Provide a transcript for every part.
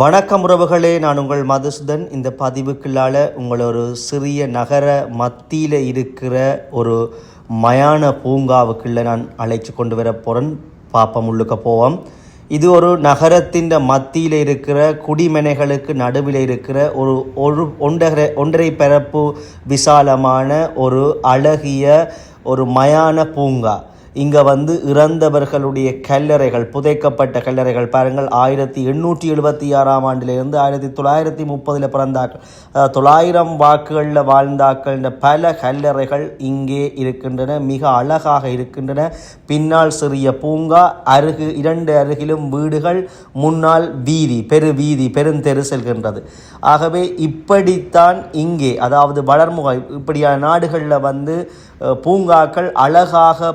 வணக்கம் உறவுகளே நான் உங்கள் மதுசுதன். இந்த பதிவுக்குள்ளால் உங்களை ஒரு சிறிய நகர மத்தியில் இருக்கிற ஒரு மயான பூங்காவுக்குள்ளே நான் அழைச்சி கொண்டு வர போகிறேன் பாப்பம் உள்ளுக்க போவோம். இது ஒரு நகரத்தின் மத்தியில் இருக்கிற குடிமனைகளுக்கு நடுவில் இருக்கிற ஒரு ஒரு ஒன்றரை ஒன்றரை பரப்பு விசாலமான ஒரு அழகிய ஒரு மயான பூங்கா. இங்கே வந்து இறந்தவர்களுடைய கல்லறைகள் புதைக்கப்பட்ட கல்லறைகள் பாருங்கள். ஆயிரத்தி எண்ணூற்றி எழுபத்தி ஆறாம் ஆண்டிலிருந்து ஆயிரத்தி தொள்ளாயிரத்தி முப்பதில் பிறந்தாக்கள் அதாவது தொள்ளாயிரம் வாக்குகளில் வாழ்ந்தாக்கள் பல கல்லறைகள் இங்கே இருக்கின்றன மிக அழகாக இருக்கின்றன. பின்னால் சிறிய பூங்கா அருகு இரண்டு அருகிலும் வீடுகள் முன்னால் வீதி பெரு வீதி பெருந்தெரு செல்கின்றது. ஆகவே இப்படித்தான் இங்கே அதாவது வளர்முக இப்படியான நாடுகளில் வந்து பூங்காக்கள் அழகாக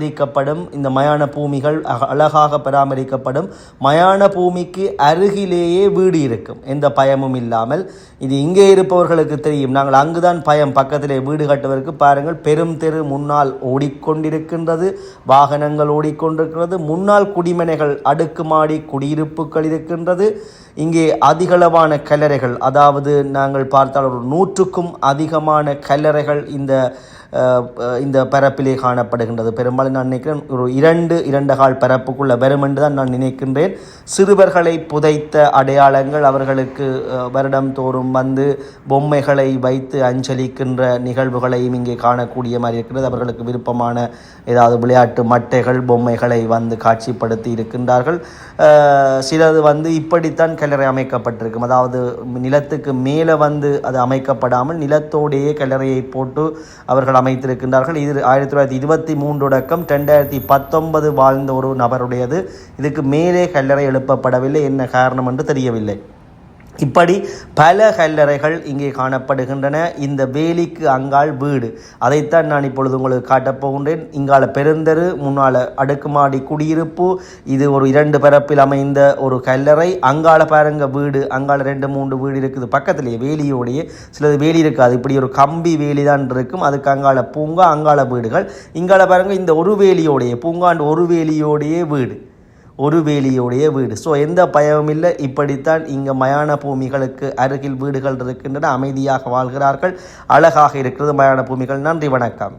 பராமரிக்கப்படும். இந்த மயான பூமிகள் அழகாக பராமரிக்கப்படும். மயான பூமிக்கு அருகிலேயே வீடு இருக்கும். எந்த பயமும் இல்லாமல். இது இங்கே இருப்பவர்களுக்கு தெரியும். நாங்கள் அங்குதான் பயம். பக்கத்திலே வீடு கட்டுவதற்கு பாருங்கள் பெரும் தெரு முன்னால் ஓடிக்கொண்டிருக்கின்றது. வாகனங்கள் ஓடிக்கொண்டிருக்கிறது முன்னால் குடிமனைகள் அடுக்குமாடி குடியிருப்புகள் இருக்கின்றது. இங்கே அதிகளவான கல்லறைகள் அதாவது நாங்கள் பார்த்தால் ஒரு நூற்றுக்கும் அதிகமான கல்லறைகள் இந்த இந்த பரப்பிலே காணப்படுகின்றது. பெரும்பாலும் நான் நினைக்கிறேன் ஒரு இரண்டு இரண்டு கால் பரப்புக்குள்ள வரும் என்று தான் நான் நினைக்கின்றேன். சிறுவர்களை புதைத்த அடையாளங்கள் அவர்களுக்கு வருடம் தோறும் வந்து பொம்மைகளை வைத்து அஞ்சலிக்கின்ற நிகழ்வுகளையும் இங்கே காணக்கூடிய மாதிரி இருக்கிறது. அவர்களுக்கு விருப்பமான ஏதாவது விளையாட்டு மட்டைகள் பொம்மைகளை வந்து காட்சிப்படுத்தி இருக்கின்றார்கள். சிலது வந்து இப்படித்தான் கல்லறை அமைக்கப்பட்டிருக்கும். அதாவது நிலத்துக்கு மேலே வந்து அது அமைக்கப்படாமல் நிலத்தோடையே கல்லறையை போட்டு அவர்கள் அமைத்திருக்கின்றார்கள். இது ஆயிரத்தி தொள்ளாயிரத்தி இருபத்தி மூன்று தொடக்கம் ரெண்டாயிரத்தி பத்தொன்பது வாழ்ந்த ஒரு நபருடையது. இதுக்கு மேலே கல்லறை எழுப்பப்படவில்லை. என்ன காரணம் என்று தெரியவில்லை. இப்படி பல கல்லறைகள் இங்கே காணப்படுகின்றன. இந்த வேலிக்கு அங்கால் வீடு. அதைத்தான் நான் இப்பொழுது உங்களுக்கு காட்டப்போகின்றேன் இங்கால பெருந்தெரு முன்னால் அடுக்குமாடி குடியிருப்பு. இது ஒரு இரண்டு பரப்பில் அமைந்த ஒரு கல்லறை. அங்கால பாருங்க வீடு. அங்கால ரெண்டு மூன்று வீடு இருக்குது. பக்கத்திலேயே வேலியோடையே. சிலது வேலி இருக்காது. இப்படி ஒரு கம்பி வேலி தான் இருக்கும். அதுக்கு அங்கால பூங்கா அங்கால வீடுகள். இங்கால பாருங்க இந்த ஒரு வேலியோடைய. பூங்காண்டு ஒரு வேலியோடைய வீடு. ஒரு வேலியுடைய வீடு. ஸோ எந்த பயமும் இல்லை. இப்படித்தான் இங்கே மயான பூமிகளுக்கு அருகில் வீடுகள் இருக்கின்றன. அமைதியாக வாழ்கிறார்கள். அழகாக இருக்கிறது மயான பூமிகள். நன்றி வணக்கம்.